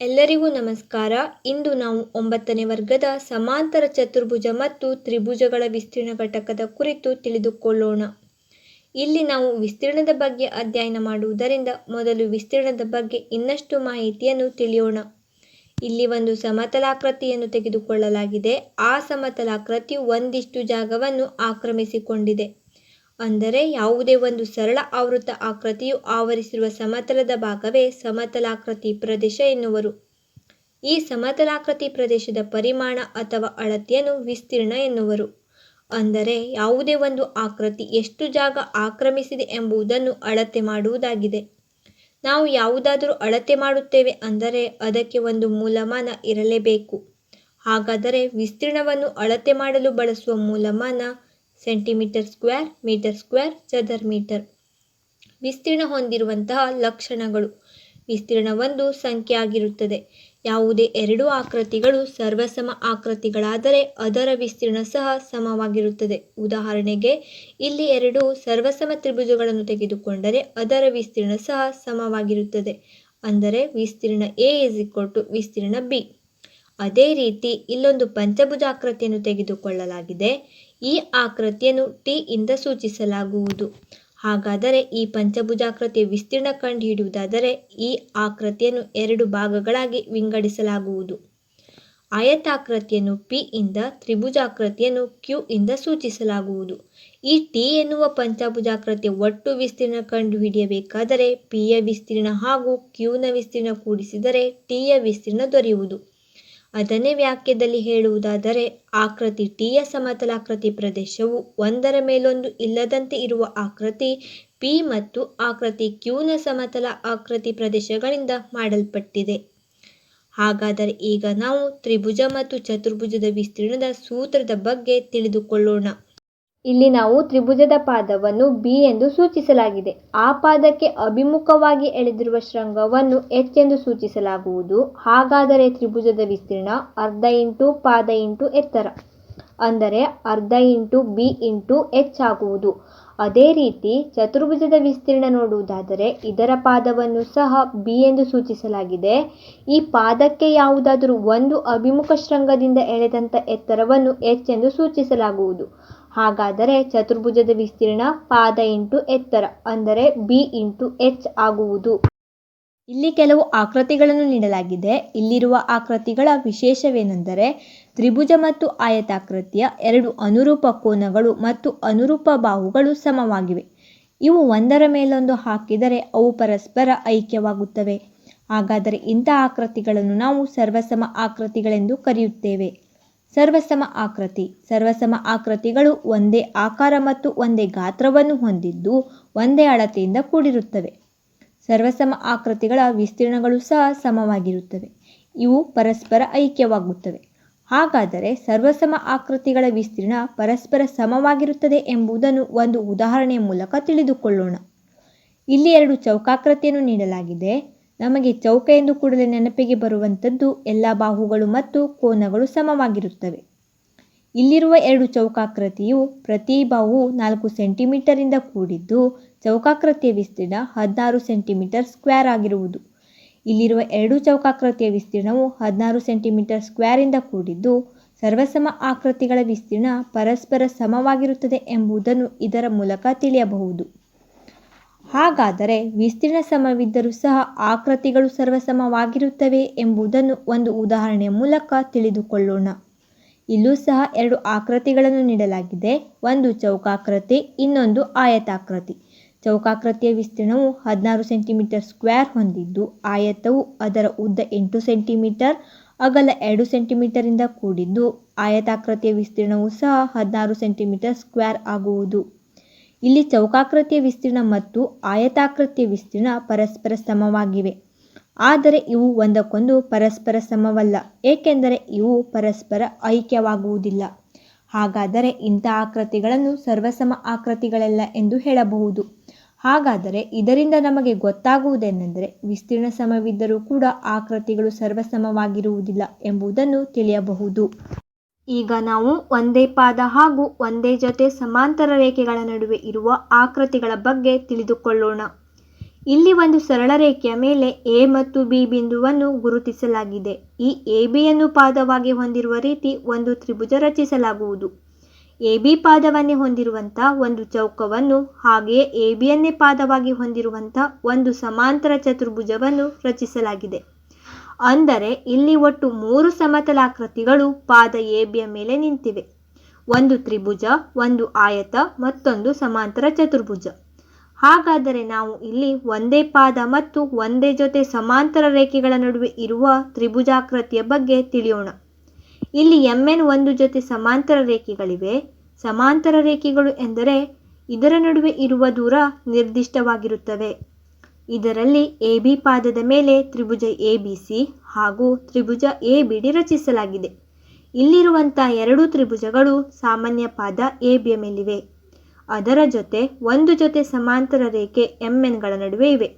ಎಲ್ಲರಿಗೂ ನಮಸ್ಕಾರ. ಇಂದು ನಾವು ಒಂಬತ್ತನೇ ವರ್ಗದ ಸಮಾಂತರ ಚತುರ್ಭುಜ ಮತ್ತು ತ್ರಿಭುಜಗಳ ವಿಸ್ತೀರ್ಣ ಘಟಕದ ಕುರಿತು ತಿಳಿದುಕೊಳ್ಳೋಣ. ಇಲ್ಲಿ ನಾವು ವಿಸ್ತೀರ್ಣದ ಬಗ್ಗೆ ಅಧ್ಯಯನ ಮಾಡುವುದರಿಂದ ಮೊದಲು ವಿಸ್ತೀರ್ಣದ ಬಗ್ಗೆ ಇನ್ನಷ್ಟು ಮಾಹಿತಿಯನ್ನು ತಿಳಿಯೋಣ. ಇಲ್ಲಿ ಒಂದು ಸಮತಲಾಕೃತಿಯನ್ನು ತೆಗೆದುಕೊಳ್ಳಲಾಗಿದೆ. ಆ ಸಮತಲಾಕೃತಿಯು ಒಂದಿಷ್ಟು ಜಾಗವನ್ನು ಆಕ್ರಮಿಸಿಕೊಂಡಿದೆ. ಅಂದರೆ ಯಾವುದೇ ಒಂದು ಸರಳ ಆವೃತ ಆಕೃತಿಯು ಆವರಿಸಿರುವ ಸಮತಲದ ಭಾಗವೇ ಸಮತಲಾಕೃತಿ ಪ್ರದೇಶ ಎನ್ನುವರು. ಈ ಸಮತಲಾಕೃತಿ ಪ್ರದೇಶದ ಪರಿಮಾಣ ಅಥವಾ ಅಳತೆಯನ್ನು ವಿಸ್ತೀರ್ಣ ಎನ್ನುವರು. ಅಂದರೆ ಯಾವುದೇ ಒಂದು ಆಕೃತಿ ಎಷ್ಟು ಜಾಗ ಆಕ್ರಮಿಸಿದೆ ಎಂಬುದನ್ನು ಅಳತೆ ಮಾಡುವುದಾಗಿದೆ. ನಾವು ಯಾವುದಾದರೂ ಅಳತೆ ಮಾಡುತ್ತೇವೆ ಅಂದರೆ ಅದಕ್ಕೆ ಒಂದು ಮೂಲಮಾನ ಇರಲೇಬೇಕು. ಹಾಗಾದರೆ ವಿಸ್ತೀರ್ಣವನ್ನು ಅಳತೆ ಮಾಡಲು ಬಳಸುವ ಮೂಲಮಾನ ಸೆಂಟಿಮೀಟರ್ ಸ್ಕ್ವೇರ್ ಮೀಟರ್ ಸ್ಕ್ವೇರ್ ಚದರ್ ಮೀಟರ್ ವಿಸ್ತೀರ್ಣ ಹೊಂದಿರುವಂತಹ ಲಕ್ಷಣಗಳು. ವಿಸ್ತೀರ್ಣ ಒಂದು ಸಂಖ್ಯೆ ಆಗಿರುತ್ತದೆ ಯಾವುದೇ ಎರಡು ಆಕೃತಿಗಳು ಸರ್ವಸಮ ಆಕೃತಿಗಳಾದರೆ ಅದರ ವಿಸ್ತೀರ್ಣ ಸಹ ಸಮವಾಗಿರುತ್ತದೆ. ಉದಾಹರಣೆಗೆ, ಇಲ್ಲಿ ಎರಡು ಸರ್ವಸಮ ತ್ರಿಭುಜಗಳನ್ನು ತೆಗೆದುಕೊಂಡರೆ ಅದರ ವಿಸ್ತೀರ್ಣ ಸಹ ಸಮವಾಗಿರುತ್ತದೆ. ಅಂದರೆ, ವಿಸ್ತೀರ್ಣ ಎ ಇಸ್ ಇಕ್ವಲ್ ಟು ವಿಸ್ತೀರ್ಣ ಬಿ ಅದೇ ರೀತಿ, ಇಲ್ಲೊಂದು ಪಂಚಭುಜಾಕೃತಿಯನ್ನು ತೆಗೆದುಕೊಳ್ಳಲಾಗಿದೆ. ಈ ಆಕೃತಿಯನ್ನು ಟಿ ಇಂದ ಸೂಚಿಸಲಾಗುವುದು. ಹಾಗಾದರೆ ಈ ಪಂಚಭುಜಾಕೃತಿಯ ವಿಸ್ತೀರ್ಣ ಕಂಡುಹಿಡಿಯುವುದಾದರೆ ಈ ಆಕೃತಿಯನ್ನು ಎರಡು ಭಾಗಗಳಾಗಿ ವಿಂಗಡಿಸಲಾಗುವುದು. ಆಯತಾಕೃತಿಯನ್ನು ಪಿ ಇಂದ ತ್ರಿಭುಜಾಕೃತಿಯನ್ನು ಕ್ಯೂ ಇಂದ ಸೂಚಿಸಲಾಗುವುದು. ಈ ಟಿ ಎನ್ನುವ ಪಂಚಭುಜಾಕೃತಿಯ ಒಟ್ಟು ವಿಸ್ತೀರ್ಣ ಕಂಡುಹಿಡಿಯಬೇಕಾದರೆ ಪಿಯ ವಿಸ್ತೀರ್ಣ ಹಾಗೂ ಕ್ಯೂನ ವಿಸ್ತೀರ್ಣ ಕೂಡಿಸಿದರೆ ಟಿಯ ವಿಸ್ತೀರ್ಣ ದೊರೆಯುವುದು. ಅದನ್ನೇ ವಾಕ್ಯದಲ್ಲಿ ಹೇಳುವುದಾದರೆ, ಆಕೃತಿ ಟಿಯ ಸಮತಲಾಕೃತಿ ಪ್ರದೇಶವು ಒಂದರ ಮೇಲೊಂದು ಇಲ್ಲದಂತೆ ಇರುವ ಆಕೃತಿ ಪಿ ಮತ್ತು ಆಕೃತಿ ಕ್ಯೂನ ಸಮತಲ ಆಕೃತಿ ಪ್ರದೇಶಗಳಿಂದ ಮಾಡಲ್ಪಟ್ಟಿದೆ. ಹಾಗಾದರೆ ಈಗ ನಾವು ತ್ರಿಭುಜ ಮತ್ತು ಚತುರ್ಭುಜದ ವಿಸ್ತೀರ್ಣದ ಸೂತ್ರದ ಬಗ್ಗೆ ತಿಳಿದುಕೊಳ್ಳೋಣ. ಇಲ್ಲಿ ನಾವು ತ್ರಿಭುಜದ ಪಾದವನ್ನು ಬಿ ಎಂದು ಸೂಚಿಸಲಾಗಿದೆ. ಆ ಪಾದಕ್ಕೆ ಅಭಿಮುಖವಾಗಿ ಎಳೆದಿರುವ ಶೃಂಗವನ್ನು ಎಚ್ ಎಂದು ಸೂಚಿಸಲಾಗುವುದು. ಹಾಗಾದರೆ ತ್ರಿಭುಜದ ವಿಸ್ತೀರ್ಣ ಅರ್ಧ ಇಂಟು ಪಾದ ಇಂಟು ಎತ್ತರ. ಅಂದರೆ ಅರ್ಧ ಇಂಟು ಬಿ ಇಂಟು ಎಚ್ ಆಗುವುದು. ಅದೇ ರೀತಿ ಚತುರ್ಭುಜದ ವಿಸ್ತೀರ್ಣ ನೋಡುವುದಾದರೆ ಇದರ ಪಾದವನ್ನು ಸಹ ಬಿ ಎಂದು ಸೂಚಿಸಲಾಗಿದೆ. ಈ ಪಾದಕ್ಕೆ ಯಾವುದಾದರೂ ಒಂದು ಅಭಿಮುಖ ಶೃಂಗದಿಂದ ಎಳೆದಂಥ ಎತ್ತರವನ್ನು ಎಚ್ ಎಂದು ಸೂಚಿಸಲಾಗುವುದು. ಹಾಗಾದರೆ ಚತುರ್ಭುಜದ ವಿಸ್ತೀರ್ಣ ಪಾದ ಇಂಟು ಎತ್ತರ, ಅಂದರೆ ಬಿ ಇಂಟು ಎಚ್ ಆಗುವುದು. ಇಲ್ಲಿ ಕೆಲವು ಆಕೃತಿಗಳನ್ನು ನೀಡಲಾಗಿದೆ. ಇಲ್ಲಿರುವ ಆಕೃತಿಗಳ ವಿಶೇಷವೇನೆಂದರೆ ತ್ರಿಭುಜ ಮತ್ತು ಆಯತಾಕೃತಿಯ ಎರಡು ಅನುರೂಪ ಕೋನಗಳು ಮತ್ತು ಅನುರೂಪ ಬಾಹುಗಳು ಸಮವಾಗಿವೆ. ಇವು ಒಂದರ ಮೇಲೊಂದು ಹಾಕಿದರೆ ಅವು ಪರಸ್ಪರ ಐಕ್ಯವಾಗುತ್ತವೆ. ಹಾಗಾದರೆ ಇಂಥ ಆಕೃತಿಗಳನ್ನು ನಾವು ಸರ್ವಸಮ ಆಕೃತಿಗಳೆಂದು ಕರೆಯುತ್ತೇವೆ. ಸರ್ವಸಮ ಆಕೃತಿ. ಸರ್ವಸಮ ಆಕೃತಿಗಳು ಒಂದೇ ಆಕಾರ ಮತ್ತು ಒಂದೇ ಗಾತ್ರವನ್ನು ಹೊಂದಿದ್ದು ಒಂದೇ ಅಳತೆಯಿಂದ ಕೂಡಿರುತ್ತವೆ. ಸರ್ವಸಮ ಆಕೃತಿಗಳ ವಿಸ್ತೀರ್ಣಗಳು ಸಹ ಸಮವಾಗಿರುತ್ತವೆ. ಇವು ಪರಸ್ಪರ ಐಕ್ಯವಾಗುತ್ತವೆ. ಹಾಗಾದರೆ ಸರ್ವಸಮ ಆಕೃತಿಗಳ ವಿಸ್ತೀರ್ಣ ಪರಸ್ಪರ ಸಮವಾಗಿರುತ್ತದೆ ಎಂಬುದನ್ನು ಒಂದು ಉದಾಹರಣೆಯ ಮೂಲಕ ತಿಳಿದುಕೊಳ್ಳೋಣ. ಇಲ್ಲಿ ಎರಡು ಚೌಕಾಕೃತಿಯನ್ನು ನೀಡಲಾಗಿದೆ. ನಮಗೆ ಚೌಕ ಎಂದು ಕೂಡಲೇ ನೆನಪಿಗೆ ಬರುವಂಥದ್ದು ಎಲ್ಲ ಬಾಹುಗಳು ಮತ್ತು ಕೋನಗಳು ಸಮವಾಗಿರುತ್ತವೆ. ಇಲ್ಲಿರುವ ಎರಡು ಚೌಕಾಕೃತಿಯು ಪ್ರತಿ ಬಾಹು ನಾಲ್ಕು ಸೆಂಟಿಮೀಟರಿಂದ ಕೂಡಿದ್ದು ಚೌಕಾಕೃತಿಯ ವಿಸ್ತೀರ್ಣ ಹದಿನಾರು ಸೆಂಟಿಮೀಟರ್ ಸ್ಕ್ವೇರ್ ಆಗಿರುವುದು. ಇಲ್ಲಿರುವ ಎರಡು ಚೌಕಾಕೃತಿಯ ವಿಸ್ತೀರ್ಣವು ಹದಿನಾರು ಸೆಂಟಿಮೀಟರ್ ಸ್ಕ್ವೇರಿಂದ ಕೂಡಿದ್ದು ಸರ್ವಸಮ ಆಕೃತಿಗಳ ವಿಸ್ತೀರ್ಣ ಪರಸ್ಪರ ಸಮವಾಗಿರುತ್ತದೆ ಎಂಬುದನ್ನು ಇದರ ಮೂಲಕ ತಿಳಿಯಬಹುದು. ಹಾಗಾದರೆ ವಿಸ್ತೀರ್ಣ ಸಮವಿದ್ದರೂ ಸಹ ಆಕೃತಿಗಳು ಸರ್ವಸಮವಾಗಿರುತ್ತವೆ ಎಂಬುದನ್ನು ಒಂದು ಉದಾಹರಣೆಯ ಮೂಲಕ ತಿಳಿದುಕೊಳ್ಳೋಣ. ಇಲ್ಲೂ ಸಹ ಎರಡು ಆಕೃತಿಗಳನ್ನು ನೀಡಲಾಗಿದೆ. ಒಂದು ಚೌಕಾಕೃತಿ, ಇನ್ನೊಂದು ಆಯತಾಕೃತಿ. ಚೌಕಾಕೃತಿಯ ವಿಸ್ತೀರ್ಣವು ಹದಿನಾರು ಸೆಂಟಿಮೀಟರ್ ಸ್ಕ್ವೇರ್ ಹೊಂದಿದ್ದು, ಆಯತವು ಅದರ ಉದ್ದ ಎಂಟು ಸೆಂಟಿಮೀಟರ್, ಅಗಲ ಎರಡು ಸೆಂಟಿಮೀಟರಿಂದ ಕೂಡಿದ್ದು, ಆಯತಾಕೃತಿಯ ವಿಸ್ತೀರ್ಣವು ಸಹ ಹದಿನಾರು ಸೆಂಟಿಮೀಟರ್ ಸ್ಕ್ವೇರ್ ಆಗುವುದು. ಇಲ್ಲಿ ಚೌಕಾಕೃತಿಯ ವಿಸ್ತೀರ್ಣ ಮತ್ತು ಆಯತಾಕೃತಿಯ ವಿಸ್ತೀರ್ಣ ಪರಸ್ಪರ ಸಮವಾಗಿವೆ. ಆದರೆ ಇವು ಒಂದಕ್ಕೊಂದು ಪರಸ್ಪರ ಸಮವಲ್ಲ, ಏಕೆಂದರೆ ಇವು ಪರಸ್ಪರ ಐಕ್ಯವಾಗುವುದಿಲ್ಲ. ಹಾಗಾದರೆ ಇಂಥ ಆಕೃತಿಗಳನ್ನು ಸರ್ವಸಮ ಆಕೃತಿಗಳಲ್ಲ ಎಂದು ಹೇಳಬಹುದು. ಹಾಗಾದರೆ ಇದರಿಂದ ನಮಗೆ ಗೊತ್ತಾಗುವುದೇನೆಂದರೆ ವಿಸ್ತೀರ್ಣ ಸಮವಿದ್ದರೂ ಕೂಡ ಆಕೃತಿಗಳು ಸರ್ವಸಮವಾಗಿರುವುದಿಲ್ಲ ಎಂಬುದನ್ನು ತಿಳಿಯಬಹುದು. ಈಗ ನಾವು ಒಂದೇ ಪಾದ ಹಾಗೂ ಒಂದೇ ಜೊತೆ ಸಮಾಂತರ ರೇಖೆಗಳ ನಡುವೆ ಇರುವ ಆಕೃತಿಗಳ ಬಗ್ಗೆ ತಿಳಿದುಕೊಳ್ಳೋಣ. ಇಲ್ಲಿ ಒಂದು ಸರಳ ರೇಖೆಯ ಮೇಲೆ ಎ ಮತ್ತು ಬಿ ಬಿಂದುವನ್ನು ಗುರುತಿಸಲಾಗಿದೆ. ಈ ಎ ಬಿಯನ್ನು ಪಾದವಾಗಿ ಹೊಂದಿರುವ ರೀತಿ ಒಂದು ತ್ರಿಭುಜ ರಚಿಸಲಾಗುವುದು. ಎ ಬಿ ಪಾದವನ್ನೇ ಹೊಂದಿರುವಂಥ ಒಂದು ಚೌಕವನ್ನು ಹಾಗೆಯೇ ಎ ಬಿಯನ್ನೇ ಪಾದವಾಗಿ ಹೊಂದಿರುವಂಥ ಒಂದು ಸಮಾಂತರ ಚತುರ್ಭುಜವನ್ನು ರಚಿಸಲಾಗಿದೆ. ಅಂದರೆ ಇಲ್ಲಿ ಒಟ್ಟು ಮೂರು ಸಮತಲಾಕೃತಿಗಳು ಪಾದ ಏಬಿಯ ಮೇಲೆ ನಿಂತಿವೆ. ಒಂದು ತ್ರಿಭುಜ, ಒಂದು ಆಯತ, ಮತ್ತೊಂದು ಸಮಾಂತರ ಚತುರ್ಭುಜ. ಹಾಗಾದರೆ ನಾವು ಇಲ್ಲಿ ಒಂದೇ ಪಾದ ಮತ್ತು ಒಂದೇ ಜೊತೆ ಸಮಾಂತರ ರೇಖೆಗಳ ನಡುವೆ ಇರುವ ತ್ರಿಭುಜಾಕೃತಿಯ ಬಗ್ಗೆ ತಿಳಿಯೋಣ. ಇಲ್ಲಿ ಎಂಎನ್ ಒಂದು ಜೊತೆ ಸಮಾಂತರ ರೇಖೆಗಳಿವೆ. ಸಮಾಂತರ ರೇಖೆಗಳು ಎಂದರೆ ಇದರ ನಡುವೆ ಇರುವ ದೂರ ನಿರ್ದಿಷ್ಟವಾಗಿರುತ್ತವೆ. ಇದರಲ್ಲಿ ಎ ಬಿ ಪಾದದ ಮೇಲೆ ತ್ರಿಭುಜ ಎ ಬಿ ಸಿ ಹಾಗೂ ತ್ರಿಭುಜ ಎ ಬಿ ಡಿ ರಚಿಸಲಾಗಿದೆ. ಇಲ್ಲಿರುವಂಥ ಎರಡು ತ್ರಿಭುಜಗಳು ಸಾಮಾನ್ಯ ಪಾದ ಎ ಬಿಯ ಮೇಲಿವೆ. ಅದರ ಜೊತೆ ಒಂದು ಜೊತೆ ಸಮಾಂತರ ರೇಖೆ ಎಂ ಎನ್ಗಳ ನಡುವೆ ಇವೆ.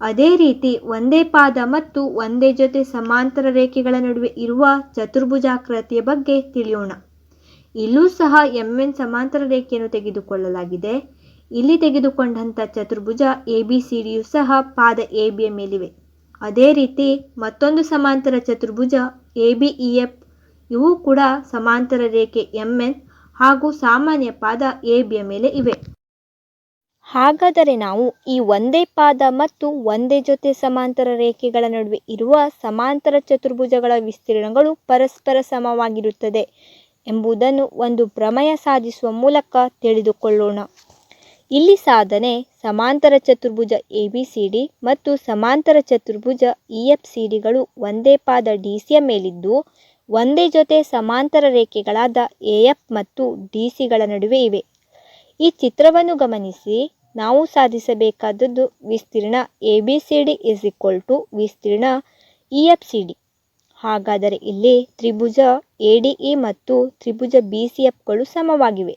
ಅದೇ ರೀತಿ ಒಂದೇ ಪಾದ ಮತ್ತು ಒಂದೇ ಜೊತೆ ಸಮಾಂತರ ರೇಖೆಗಳ ನಡುವೆ ಇರುವ ಚತುರ್ಭುಜಾಕೃತಿಯ ಬಗ್ಗೆ ತಿಳಿಯೋಣ. ಇಲ್ಲೂ ಸಹ ಎಂ ಎನ್ ಸಮಾಂತರ ರೇಖೆಯನ್ನು ತೆಗೆದುಕೊಳ್ಳಲಾಗಿದೆ. ಇಲ್ಲಿ ತೆಗೆದುಕೊಂಡಂಥ ಚತುರ್ಭುಜ ಎ ಬಿ ಸಿ ಡಿಯು ಸಹ ಪಾದ ಎ ಬಿಯ ಮೇಲಿವೆ. ಅದೇ ರೀತಿ ಮತ್ತೊಂದು ಸಮಾಂತರ ಚತುರ್ಭುಜ ಎ ಬಿ ಇ ಎಫ್ ಇವು ಕೂಡ ಸಮಾಂತರ ರೇಖೆ ಎಂ ಎನ್ ಹಾಗೂ ಸಾಮಾನ್ಯ ಪಾದ ಎ ಬಿಯ ಮೇಲೆ ಇವೆ. ಹಾಗಾದರೆ ನಾವು ಈ ಒಂದೇ ಪಾದ ಮತ್ತು ಒಂದೇ ಜೊತೆ ಸಮಾಂತರ ರೇಖೆಗಳ ನಡುವೆ ಇರುವ ಸಮಾಂತರ ಚತುರ್ಭುಜಗಳ ವಿಸ್ತೀರ್ಣಗಳು ಪರಸ್ಪರ ಸಮವಾಗಿರುತ್ತದೆ ಎಂಬುದನ್ನು ಒಂದು ಪ್ರಮೇಯ ಸಾಧಿಸುವ ಮೂಲಕ ತಿಳಿದುಕೊಳ್ಳೋಣ. ಇಲ್ಲಿ ಸಾಧನೆ, ಸಮಾಂತರ ಚತುರ್ಭುಜ ಎ ಬಿ ಸಿ ಡಿ ಮತ್ತು ಸಮಾಂತರ ಚತುರ್ಭುಜ ಇ ಎಫ್ ಸಿ ಡಿಗಳು ಒಂದೇ ಪಾದ ಡಿ ಸಿಯ ಮೇಲಿದ್ದು, ಒಂದೇ ಜೊತೆ ಸಮಾಂತರ ರೇಖೆಗಳಾದ ಎ ಎಫ್ ಮತ್ತು ಡಿ ಸಿಗಳ ನಡುವೆ ಇವೆ. ಈ ಚಿತ್ರವನ್ನು ಗಮನಿಸಿ. ನಾವು ಸಾಧಿಸಬೇಕಾದದ್ದು ವಿಸ್ತೀರ್ಣ A B C D is equal to ವಿಸ್ತೀರ್ಣ ಇ ಎಫ್ ಸಿ ಡಿ ಹಾಗಾದರೆ ಇಲ್ಲಿ ತ್ರಿಭುಜ ಎ ಡಿ ಇ ಮತ್ತು ತ್ರಿಭುಜ ಬಿ ಸಿ ಎಫ್ಗಳು ಸಮವಾಗಿವೆ.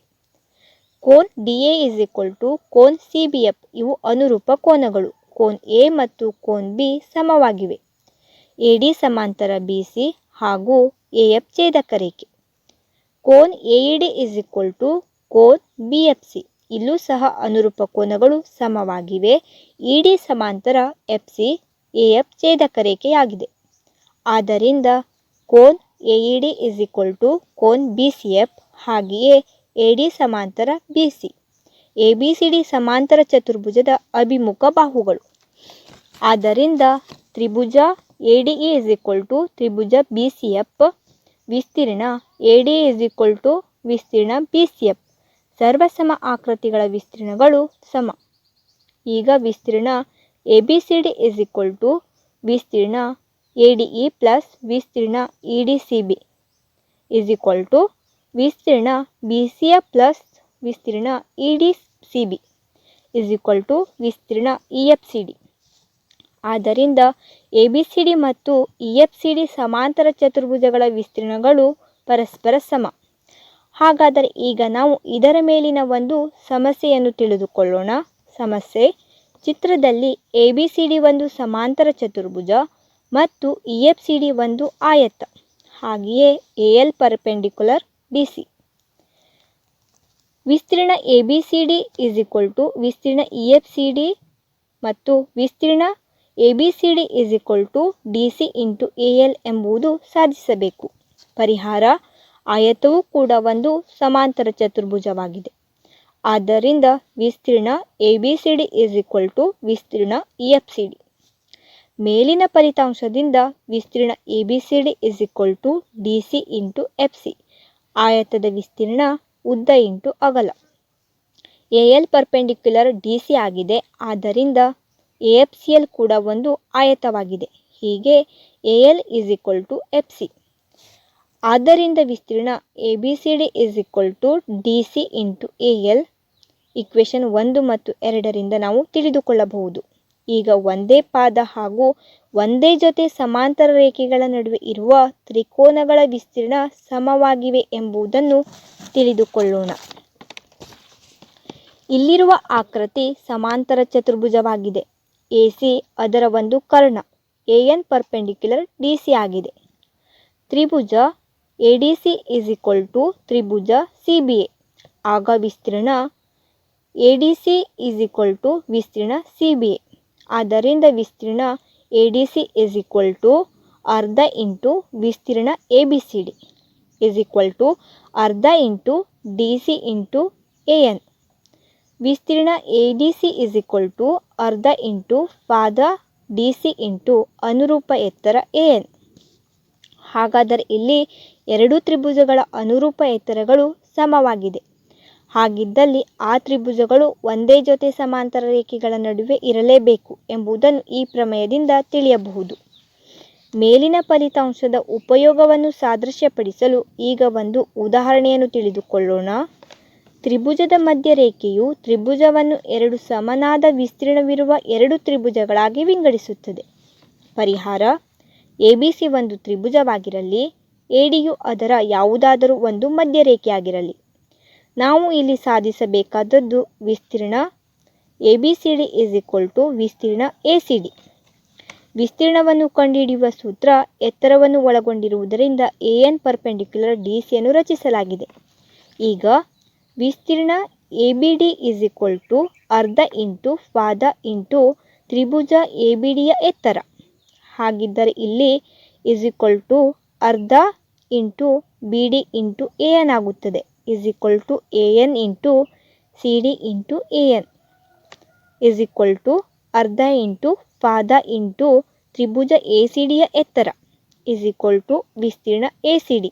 Cone D A is equal to cone C B F. ಇವು ಅನುರೂಪ ಕೋನಗಳು. ಕೋನ್ ಎ ಮತ್ತು ಕೋನ್ ಬಿ ಸಮವಾಗಿವೆ. ಎ ಡಿ ಸಮಾಂತರ ಬಿ ಸಿ ಹಾಗೂ ಎ ಎಫ್ ಛೇದಕ ರೇಖೆ cone A E D is equal to cone B F C. ಇಲ್ಲೂ ಸಹ ಅನುರೂಪ ಕೋನಗಳು ಸಮವಾಗಿವೆ. ಇ ಡಿ ಸಮಾಂತರ ಎಫ್ ಸಿ ಎ ಎಫ್ ಛೇದಕ ರೇಖೆಯಾಗಿದೆ ಆದ್ದರಿಂದ cone A E D is equal to cone B C F ಹಾಗೆಯೇ ಎ ಡಿ ಸಮಾಂತರ B C. A B C D ಸಮಾಂತರ ಚತುರ್ಭುಜದ ಅಭಿಮುಖ ಬಾಹುಗಳು. ಆದ್ದರಿಂದ ತ್ರಿಭುಜ A D is equal to Tribhuja B C F, ವಿಸ್ತೀರ್ಣ A D is equal to ವಿಸ್ತೀರ್ಣ B C F. ಸರ್ವಸಮ ಆಕೃತಿಗಳ ವಿಸ್ತೀರ್ಣಗಳು ಸಮ. ಈಗ ವಿಸ್ತೀರ್ಣ A B C D is equal to ವಿಸ್ತೀರ್ಣ ಎ ಡಿ ಇ ಪ್ಲಸ್ ವಿಸ್ತೀರ್ಣ E D C B is equal to ವಿಸ್ತೀರ್ಣ ಬಿ ಸಿ ಎ ಪ್ಲಸ್ ವಿಸ್ತೀರ್ಣ E D C B is equal to ವಿಸ್ತೀರ್ಣ ಇ ಎಫ್ ಸಿ ಡಿ ಆದ್ದರಿಂದ A B C D ಮತ್ತು E F C D ಸಮಾಂತರ ಚತುರ್ಭುಜಗಳ ವಿಸ್ತೀರ್ಣಗಳು ಪರಸ್ಪರ ಸಮ. ಹಾಗಾದರೆ ಈಗ ನಾವು ಇದರ ಮೇಲಿನ ಒಂದು ಸಮಸ್ಯೆಯನ್ನು ತಿಳಿದುಕೊಳ್ಳೋಣ. ಸಮಸ್ಯೆ, ಚಿತ್ರದಲ್ಲಿ ಎ ಬಿ ಸಿ ಡಿ ಒಂದು ಸಮಾಂತರ ಚತುರ್ಭುಜ ಮತ್ತು ಇ ಎಫ್ ಸಿ ಡಿ ಒಂದು ಆಯತ. ಹಾಗೆಯೇ A L perpendicular D C ವಿಸ್ತೀರ್ಣ A B C D is equal to ವಿಸ್ತೀರ್ಣ ಇ ಎಫ್ ಸಿ ಡಿ ಮತ್ತು ವಿಸ್ತೀರ್ಣ A B C D is equal to D C into A L ಎಂಬುದು ಸಾಧಿಸಬೇಕು. ಪರಿಹಾರ, ಆಯತವೂ ಕೂಡ ಒಂದು ಸಮಾಂತರ ಚತುರ್ಭುಜವಾಗಿದೆ. ಆದ್ದರಿಂದ ವಿಸ್ತೀರ್ಣ A B C D is equal to ವಿಸ್ತೀರ್ಣ ಇ ಎಫ್ ಸಿ ಡಿ ಮೇಲಿನ ಫಲಿತಾಂಶದಿಂದ ವಿಸ್ತೀರ್ಣ A B C D is equal to D C into F C ಆಯತದ ವಿಸ್ತೀರ್ಣ ಉದ್ದ ಇಂಟು ಅಗಲ. A L perpendicular D C ಆಗಿದೆ. ಆದ್ದರಿಂದ ಎ ಎಫ್ ಸಿ ಎಲ್ ಕೂಡ ಒಂದು ಆಯತವಾಗಿದೆ. ಹೀಗೆ A L is equal to F C. ಆದ್ದರಿಂದ ವಿಸ್ತೀರ್ಣ A B C D is equal to D C into A L. Equation ಒಂದು ಮತ್ತು ಎರಡರಿಂದ ನಾವು ತಿಳಿದುಕೊಳ್ಳಬಹುದು. ಈಗ ಒಂದೇ ಪಾದ ಹಾಗೂ ಒಂದೇ ಜೊತೆ ಸಮಾಂತರ ರೇಖೆಗಳ ನಡುವೆ ಇರುವ ತ್ರಿಕೋನಗಳ ವಿಸ್ತೀರ್ಣ ಸಮವಾಗಿವೆ ಎಂಬುದನ್ನು ತಿಳಿದುಕೊಳ್ಳೋಣ. ಇಲ್ಲಿರುವ ಆಕೃತಿ ಸಮಾಂತರ ಚತುರ್ಭುಜವಾಗಿದೆ. ಎ ಅದರ ಒಂದು Karna, A N perpendicular D C ಆಗಿದೆ. ತ್ರಿಭುಜ A D C is equal to Tribhuja C B A. ಆಗ ವಿಸ್ತೀರ್ಣ A D C is equal to ವಿಸ್ತೀರ್ಣ ಸಿ ಬಿ ಎ. ಆದ್ದರಿಂದ ವಿಸ್ತೀರ್ಣ A D C is equal to ಅರ್ಧ into ವಿಸ್ತೀರ್ಣ A B C D is equal to ಅರ್ಧ into D C into A N ವಿಸ್ತೀರ್ಣ A D C is equal to ಅರ್ಧ into ಪಾದ D C into ಅನುರೂಪ ಎತ್ತರ ಎ ಎನ್ ಹಾಗಾದರೆ ಇಲ್ಲಿ ಎರಡು ತ್ರಿಭುಜಗಳ ಅನುರೂಪ ಎತ್ತರಗಳು ಸಮವಾಗಿದೆ. ಹಾಗಿದ್ದಲ್ಲಿ ಆ ತ್ರಿಭುಜಗಳು ಒಂದೇ ಜೊತೆ ಸಮಾಂತರ ರೇಖೆಗಳ ನಡುವೆ ಇರಲೇಬೇಕು ಎಂಬುದನ್ನು ಈ ಪ್ರಮೇಯದಿಂದ ತಿಳಿಯಬಹುದು. ಮೇಲಿನ ಫಲಿತಾಂಶದ ಉಪಯೋಗವನ್ನು ಸಾದೃಶ್ಯಪಡಿಸಲು ಈಗ ಒಂದು ಉದಾಹರಣೆಯನ್ನು ತಿಳಿದುಕೊಳ್ಳೋಣ. ತ್ರಿಭುಜದ ಮಧ್ಯರೇಖೆಯು ತ್ರಿಭುಜವನ್ನು ಎರಡು ಸಮನಾದ ವಿಸ್ತೀರ್ಣವಿರುವ ಎರಡು ತ್ರಿಭುಜಗಳಾಗಿ ವಿಂಗಡಿಸುತ್ತದೆ. ಪರಿಹಾರ, ಎ ಬಿ ಸಿ ಒಂದು ತ್ರಿಭುಜವಾಗಿರಲಿ, ಎ ಡಿಯು ಅದರ ಯಾವುದಾದರೂ ಒಂದು ಮಧ್ಯರೇಖೆಯಾಗಿರಲಿ. ನಾವು ಇಲ್ಲಿ ಸಾಧಿಸಬೇಕಾದದ್ದು ವಿಸ್ತೀರ್ಣ A B C D is equal to ವಿಸ್ತೀರ್ಣ ಎ ಸಿ ಡಿ ವಿಸ್ತೀರ್ಣವನ್ನು ಕಂಡುಹಿಡಿಯುವ ಸೂತ್ರ ಎತ್ತರವನ್ನು ಒಳಗೊಂಡಿರುವುದರಿಂದ ಎ ಎನ್ ಪರ್ಪೆಂಡಿಕ್ಯುಲರ್ ಡಿ ಸಿಯನ್ನು ರಚಿಸಲಾಗಿದೆ. ಈಗ ವಿಸ್ತೀರ್ಣ A B D is equal to ಅರ್ಧ ಇಂಟು ಪಾದ ಇಂಟು ತ್ರಿಭುಜ ಎ ಬಿ ಡಿಯ ಎತ್ತರ. ಹಾಗಿದ್ದರೆ ಇಲ್ಲಿ ಇಸ್ ಈಕ್ವಲ್ ಟು ಅರ್ಧ into B D into A N ಆಗುತ್ತದೆ. Is equal to A N into A N is equal to ಅರ್ಧ ಇಂಟು ಪಾದ ಇಂಟು ತ್ರಿಭುಜ ಎ ಸಿ ಡಿಯ ಎತ್ತರ. ಇಸ್ ಈಕ್ವಲ್ ಟು ವಿಸ್ತೀರ್ಣ ಎ ಸಿ ಡಿ